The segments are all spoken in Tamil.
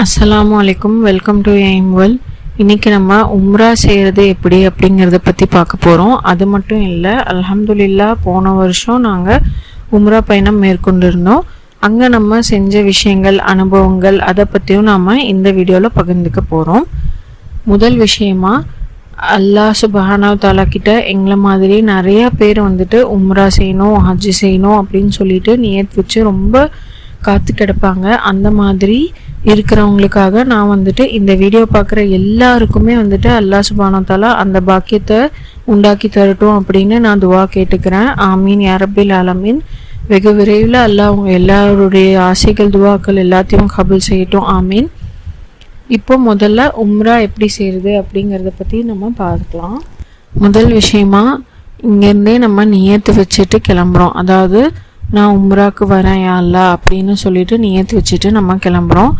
அஸ்ஸலாமு அலைக்கும் வெல்கம் டு எய்ம்வெல் இன்றைக்கி நம்ம உம்ரா செய்கிறது எப்படி அப்படிங்கிறத பற்றி பார்க்க போகிறோம் அது மட்டும் இல்லை அலமதுல்லா போன வருஷம் நாங்கள் உம்ரா பயணம் மேற்கொண்டிருந்தோம். அங்கே நம்ம செஞ்ச விஷயங்கள் அனுபவங்கள் அதை பற்றியும் நாம் இந்த வீடியோவில் பகிர்ந்துக்க போகிறோம் முதல் விஷயமா அல்லாஹ் சுபஹானா தாலா கிட்ட எங்களை மாதிரி நிறையா பேர் வந்துட்டு உம்ரா செய்யணும் ஹஜ் செய்யணும் அப்படின்னு சொல்லிட்டு நியத் வச்சு ரொம்ப காத்து கிடப்பாங்க. அந்த மாதிரி இருக்கிறவங்களுக்காக நான் வந்துட்டு இந்த வீடியோ பார்க்குற எல்லாருக்குமே வந்துட்டு அல்லாஹ் சுபானத்தாலா அந்த பாக்கியத்தை உண்டாக்கி தரட்டும் அப்படின்னு நான் துவா கேட்டுக்கிறேன். ஆமீன். யாரபில் ஆலமீன். வெகு விரைவில் அல்லாஹ் அவங்க எல்லாருடைய ஆசைகள் துவாக்கள் எல்லாத்தையும் கபல் செய்யட்டும். ஆமீன். இப்போ முதல்ல உம்ரா எப்படி செய்கிறது அப்படிங்கிறத பற்றி நம்ம பார்க்கலாம். முதல் விஷயமா இங்கேருந்தே நம்ம நியத்து வச்சுட்டு கிளம்புறோம். அதாவது நான் உம்ராக்கு வரேன் யா அல்லா அப்படின்னு சொல்லிட்டு நியத்து வச்சுட்டு நம்ம கிளம்புறோம்.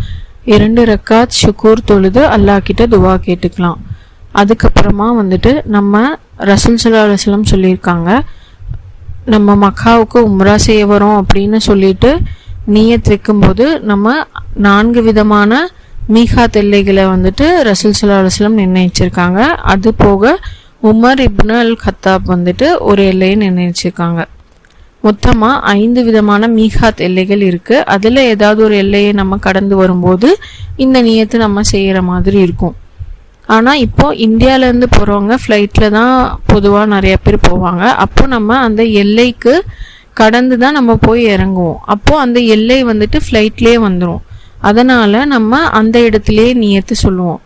இரண்டு ரக்காத் ஷுக்கூர் தொழுது அல்லாஹ் கிட்ட துவா கேட்டுக்கலாம். அதுக்கப்புறமா வந்துட்டு நம்ம ரசூல் சல்லா அலுவலம் சொல்லியிருக்காங்க நம்ம மக்காவுக்கு உம்ரா செய்ய வரோம் அப்படின்னு சொல்லிட்டு நீயத் வைக்கும்போது நம்ம நான்கு விதமான மீகாத் எல்லைகளை வந்துட்டு ரசூல் சல்லா அலுவலம் நிர்ணயிச்சிருக்காங்க. அது போக உமர் இப்னு அல் கத்தாப் வந்துட்டு ஒரு எல்லையை நிர்ணயிச்சிருக்காங்க. மொத்தமாக ஐந்து விதமான மீகாத் எல்லைகள் இருக்குது அதில் ஏதாவது ஒரு எல்லையை நம்ம கடந்து வரும்போது இந்த நியத்து நம்ம செய்கிற மாதிரி இருக்கும். ஆனால் இப்போ இந்தியாவிலேருந்து போகிறவங்க ஃப்ளைட்டில் தான் பொதுவாக நிறைய பேர் போவாங்க. அப்போ நம்ம அந்த எல்லைக்கு கடந்து தான் நம்ம போய் இறங்குவோம். அப்போது அந்த எல்லை வந்துட்டு ஃப்ளைட்லேயே வந்துடும் அதனால் நம்ம அந்த இடத்துலையே நியத்து சொல்லுவோம்.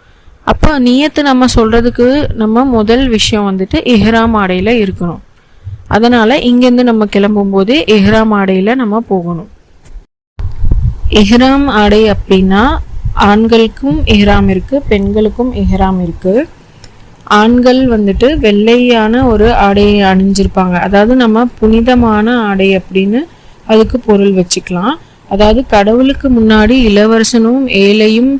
அப்போ நியத்து நம்ம சொல்கிறதுக்கு நம்ம முதல் விஷயம் வந்துட்டு இஹ்ராம் ஆடையில் இருக்கணும் அதனால் இங்கேருந்து நம்ம கிளம்பும்போது எஹ்ராம் ஆடையில் நம்ம போகணும். எஹ்ராம் ஆடை அப்படின்னா ஆண்களுக்கும் எஹ்ராம் இருக்குது பெண்களுக்கும் எஹ்ராம் இருக்குது ஆண்கள் வந்துட்டு வெள்ளையான ஒரு ஆடையை அணிஞ்சிருப்பாங்க. அதாவது நம்ம புனிதமான ஆடை அப்படின்னு அதுக்கு பொருள் வச்சுக்கலாம். அதாவது கடவுளுக்கு முன்னாடி இளவரசனும் ஏழையும்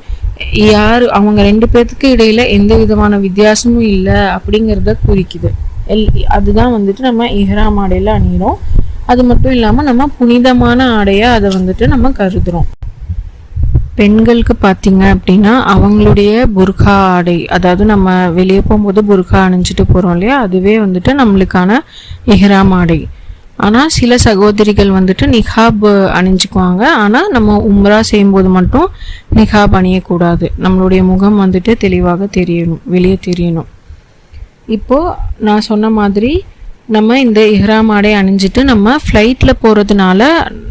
யார் அவங்க ரெண்டு பேர்த்துக்கு இடையில எந்த விதமான வித்தியாசமும் இல்லை அப்படிங்கிறத குறிக்குது. எல் அதுதான் வந்துட்டு நம்ம இஹ்ராம் ஆடையில் அணிகிறோம் அது மட்டும் இல்லாமல் நம்ம புனிதமான ஆடையாக அதை வந்துட்டு நம்ம கருதுகிறோம் பெண்களுக்கு பார்த்தீங்க அப்படின்னா அவங்களுடைய புர்கா ஆடை அதாவது நம்ம வெளியே போகும்போது புர்கா அணிஞ்சிட்டு போகிறோம் இல்லையா? அதுவே வந்துட்டு நம்மளுக்கான இஹ்ராம் ஆடை. ஆனால் சில சகோதரிகள் வந்துட்டு நிகாப் அணிஞ்சுக்குவாங்க. ஆனால் நம்ம உம்ரா செய்யும்போது மட்டும் நிகாப் அணியக்கூடாது. நம்மளுடைய முகம் வந்துட்டு தெளிவாக தெரியணும் வெளியே தெரியணும். இப்போது நான் சொன்ன மாதிரி நம்ம இந்த இஹ்ராம் ஆடை அணிஞ்சிட்டு நம்ம ஃப்ளைட்டில் போகிறதுனால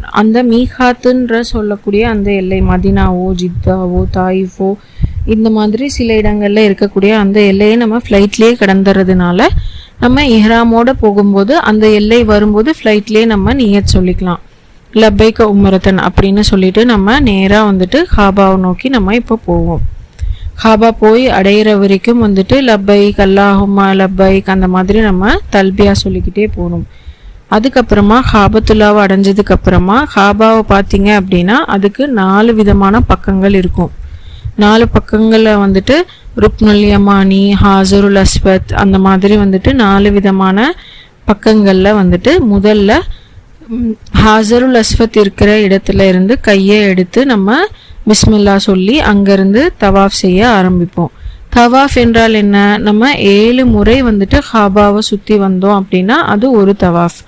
அந்த மீஹாத்துன்ற சொல்லக்கூடிய அந்த எல்லை மதினாவோ ஜித்தாவோ தாயிஃபோ இந்த மாதிரி சில இடங்களில் இருக்கக்கூடிய அந்த எல்லையை நம்ம ஃப்ளைட்லேயே கடந்துறதுனால நம்ம இஹ்ராமோட போகும்போது அந்த எல்லை வரும்போது ஃப்ளைட்லேயே நம்ம நியத் சொல்லிக்கலாம். லப்பைக்க உமரத்தன் அப்படின்னு சொல்லிட்டு நம்ம நேராக வந்துட்டு ஹாபாவை நோக்கி நம்ம இப்போ போவோம். ஹாபா போய் அடையிற வரைக்கும் வந்துட்டு லப்பை கல்லாஹுமா லப்பைக் அந்த மாதிரி நம்ம தல்பியாக சொல்லிக்கிட்டே போகணும். அதுக்கப்புறமா ஹாபத்துல்லாவை அடைஞ்சதுக்கப்புறமா ஹாபாவை பார்த்தீங்க அப்படின்னா அதுக்கு நாலு விதமான பக்கங்கள் இருக்கும். நாலு பக்கங்களில் வந்துட்டு ருக்னுல் யமானி ஹாசருல் அஸ்வத் அந்த மாதிரி வந்துட்டு நாலு விதமான பக்கங்களில் வந்துட்டு முதல்ல ஹாசருல் அஸ்வத் இருக்கிற இடத்துல இருந்து கையை எடுத்து நம்ம பிஸ்மில்லா சொல்லி அங்கேருந்து தவாஃப் செய்ய ஆரம்பிப்போம். தவாஃப் என்றால் என்ன? நம்ம ஏழு முறை வந்துட்டு ஹாபாவை சுற்றி வந்தோம் அப்படின்னா அது ஒரு தவாஃப்.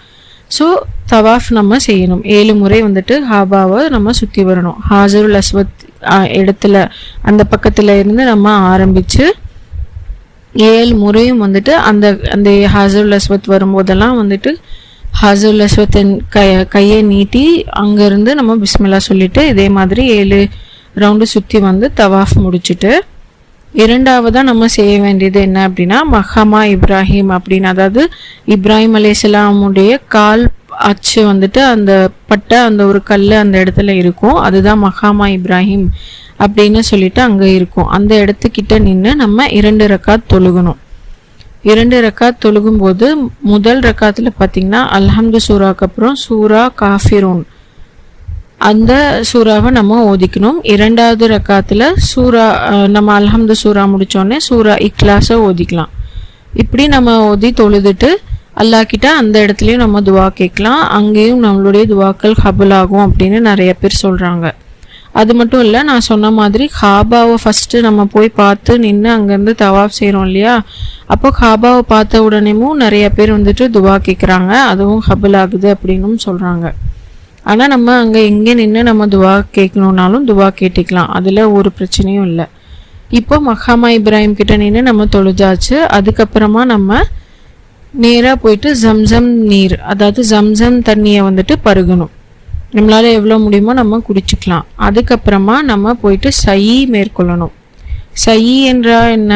ஸோ தவாஃப் நம்ம செய்யணும். ஏழு முறை வந்துட்டு ஹாபாவை நம்ம சுற்றி வரணும். ஹாசருல் அஸ்வத் இடத்துல அந்த பக்கத்தில் இருந்து நம்ம ஆரம்பித்து ஏழு முறையும் வந்துட்டு அந்த அந்த ஹாசருல் அஸ்வத் வரும்போதெல்லாம் வந்துட்டு ஹாசருல் அஸ்வத்தின் கை கையை நீட்டி அங்கேருந்து நம்ம பிஸ்மில்லா சொல்லிவிட்டு இதே மாதிரி ஏழு ரவுண்டு சுற்றி வந்து தவாஃப் முடிச்சுட்டு இரண்டாவதாக நம்ம செய்ய வேண்டியது என்ன அப்படின்னா மஹமா இப்ராஹிம் அப்படின்னு அதாவது இப்ராஹிம் அலையாமுடைய கால் அச்சு வந்துட்டு அந்த பட்ட அந்த ஒரு கல் அந்த இடத்துல இருக்கும். அதுதான் மஹாமா இப்ராஹிம் அப்படின்னு சொல்லிட்டு அங்கே இருக்கும். அந்த இடத்துக்கிட்ட நின்று நம்ம இரண்டு ரக்காத் தொழுகணும். இரண்டு ரக்காத் தொழுகும்போது முதல் ரக்காத்தில் பார்த்தீங்கன்னா அல்ஹம்து சூராக்கு அப்புறம் சூரா காஃபிரூன். அந்த சூறாவை நம்ம ஓதிக்கணும். இரண்டாவது ரக்காத்தில் சூரா நம்ம அல்ஹம்து சூரா முடித்தோடனே சூரா இக்லாஸை ஓதிக்கலாம். இப்படி நம்ம ஓதி தொழுதுட்டு அல்லாஹ் கிட்ட அந்த இடத்துலையும் நம்ம துவா கேட்கலாம். அங்கேயும் நம்மளுடைய துவாக்கள் ஹபுல் ஆகும் அப்படின்னு நிறைய பேர் சொல்கிறாங்க அது மட்டும் இல்லை நான் சொன்ன மாதிரி காபாவை ஃபஸ்ட்டு நம்ம போய் பார்த்து நின்று அங்கேருந்து தவாப் செய்கிறோம் இல்லையா? அப்போ காபாவை பார்த்த உடனேமும் நிறைய பேர் வந்துட்டு துவா கேட்குறாங்க அதுவும் ஹபில் ஆகுது அப்படின்னும் சொல்கிறாங்க ஆனால் நம்ம அங்கே எங்கே நின்று நம்ம துவா கேட்கணுன்னாலும் துவா கேட்டுக்கலாம். அதில் ஒரு பிரச்சனையும் இல்லை. இப்போ மஹாமா இப்ராஹிம் கிட்ட நின்று நம்ம தொழுஜாச்சு அதுக்கப்புறமா நம்ம நேராக போயிட்டு ஜம்சம் நீர் அதாவது ஜம்சம் தண்ணியை வந்துட்டு பருகணும். நம்மளால் எவ்வளோ முடியுமோ நம்ம குடிச்சுக்கலாம். அதுக்கப்புறமா நம்ம போயிட்டு சை மேற்கொள்ளணும். சை என்றால் என்ன?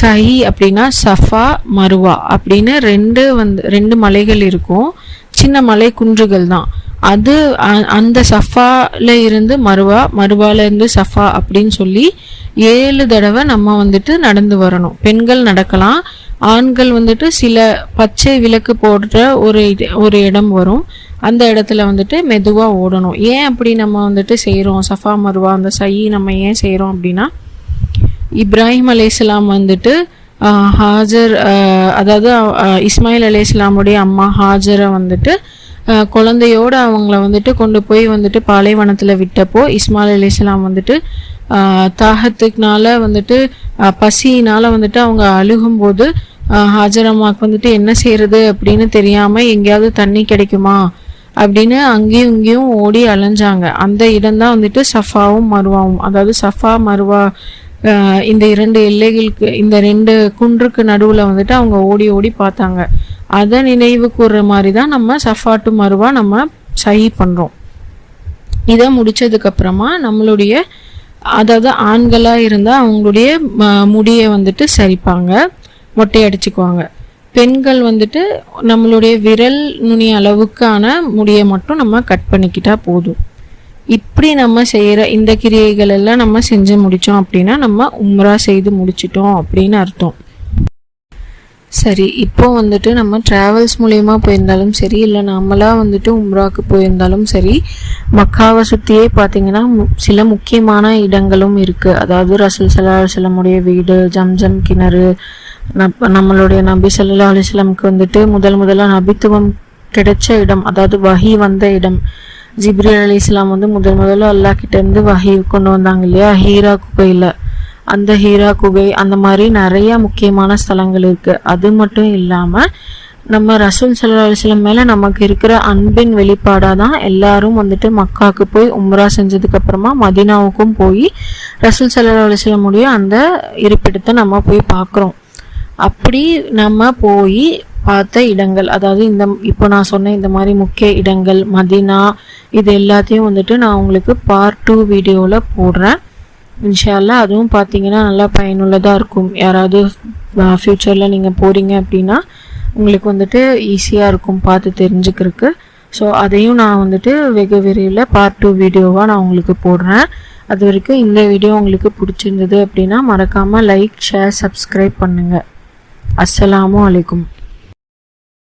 சஹி அப்படின்னா சஃபா மருவா அப்படின்னு ரெண்டு வந்து ரெண்டு மலைகள் இருக்கும். சின்ன மலை குன்றுகள் தான். அது அந்த சஃபால இருந்து மருவா மருவால இருந்து சஃபா அப்படின்னு சொல்லி ஏழு தடவை நம்ம வந்துட்டு நடந்து வரணும். பெண்கள் நடக்கலாம் ஆண்கள் வந்துட்டு சில பச்சை விளக்கு போடுற ஒரு ஒரு இடம் வரும். அந்த இடத்துல வந்துட்டு மெதுவாக ஓடணும். ஏன் அப்படி நம்ம வந்துட்டு செய்கிறோம் சஃபா மருவா அந்த சை நம்ம ஏன் செய்கிறோம் அப்படின்னா இப்ராஹிம் அலேஸ்லாம் வந்துட்டு ஹாஜர் அதாவது இஸ்மாயில் அலேஸ்லாமுடைய அம்மா ஹாஜரை வந்துட்டு குழந்தையோடு அவங்கள வந்துட்டு கொண்டு போய் வந்துட்டு பாலைவனத்தில் விட்டப்போ இஸ்மாயில் அலிஸ்லாம் வந்துட்டு தாகத்துக்குனால வந்துட்டு பசியினால் வந்துட்டு அவங்க அழுகும்போது ஹாஜரம்மாவுக்கு வந்துட்டு என்ன செய்யறது அப்படின்னு தெரியாமல் எங்கேயாவது தண்ணி கிடைக்குமா அப்படின்னு அங்கேயும் இங்கேயும் ஓடி அலைஞ்சாங்க. அந்த இடம்தான் வந்துட்டு சஃபாவும் மருவாவும். அதாவது சஃபா மருவா இந்த இரண்டு எல்லைகளுக்கு இந்த ரெண்டு குன்றுக்கு நடுவில் வந்துட்டு அவங்க ஓடி ஓடி பார்த்தாங்க. அதை நினைவு கூறுற மாதிரி தான் நம்ம சஃபாட்டு மருவா நம்ம சஹி பண்ணுறோம் இதை முடிச்சதுக்கப்புறமா நம்மளுடைய அதாவது ஆண்களாக இருந்தால் அவங்களுடைய முடியை வந்துட்டு சரிப்பாங்க மொட்டை அடிச்சுக்குவாங்க. பெண்கள் வந்துட்டு நம்மளுடைய விரல் நுனி அளவுக்கான முடியை மட்டும் நம்ம கட் பண்ணிக்கிட்டா போதும். இப்படி நம்ம செய்கிற இந்த கிரியைகள் எல்லாம் நம்ம செஞ்சு முடித்தோம் அப்படின்னா நம்ம உம்ரா செய்து முடிச்சிட்டோம் அப்படின்னு அர்த்தம். சரி இப்போ வந்துட்டு நம்ம ட்ராவல்ஸ் மூலயமா போயிருந்தாலும் சரி இல்லை நம்மளாக வந்துட்டு உம்ராவுக்கு போயிருந்தாலும் சரி மக்காவை சுற்றியே பார்த்தீங்கன்னா சில முக்கியமான இடங்களும் இருக்குது அதாவது ரசூல் சல்லா அலுவலமுடைய வீடு ஜம்ஜம் கிணறு நம்மளுடைய நபி சல்லா அலுவலமுக்கு வந்துட்டு முதல் முதலாக நபித்துவம் கிடைச்ச இடம் அதாவது வகி வந்த இடம். ஜிப்ரி அலி இஸ்லாம் வந்து முதல் முதல்ல அல்லா கிட்டேருந்து வகி கொண்டு வந்தாங்க இல்லையா? ஹீரா குகையில் அந்த ஹீரா குகை அந்த மாதிரி நிறைய முக்கியமான ஸ்தலங்கள் இருக்குது அது மட்டும் இல்லாமல் நம்ம ரசூல் சல்லா அலிஸ்லம் மேலே நமக்கு இருக்கிற அன்பின் வெளிப்பாடாக தான் எல்லாரும் வந்துட்டு மக்காவுக்கு போய் உம்ரா செஞ்சதுக்கப்புறமா மதினாவுக்கும் போய் ரசூல் சல்லா அலிஸ்லமுடைய அந்த இருப்பிடத்தை நம்ம போய் பார்க்குறோம். அப்படி நம்ம போய் பார்த்த இடங்கள் அதாவது இந்த இப்போ நான் சொன்ன இந்த மாதிரி முக்கிய இடங்கள் மதினா இது எல்லாத்தையும் வந்துட்டு நான் உங்களுக்கு பார்ட் டூ வீடியோவில் போடுறேன். இன்ஷால்லா அதுவும் பார்த்தீங்கன்னா நல்லா பயனுள்ளதாக இருக்கும். யாராவது ஃப்யூச்சரில் நீங்கள் போகிறீங்க அப்படின்னா உங்களுக்கு வந்துட்டு ஈஸியாக இருக்கும் பார்த்து தெரிஞ்சுக்கிறதுக்கு. ஸோ அதையும் நான் வந்துட்டு வெகு விரைவில் பார்ட் டூ வீடியோவாக நான் உங்களுக்கு போடுறேன். அது வரைக்கும் இந்த வீடியோ உங்களுக்கு பிடிச்சிருந்தது அப்படின்னா மறக்காமல் லைக் ஷேர் சப்ஸ்கிரைப் பண்ணுங்கள் அஸ்ஸலாமு அலைக்கும்.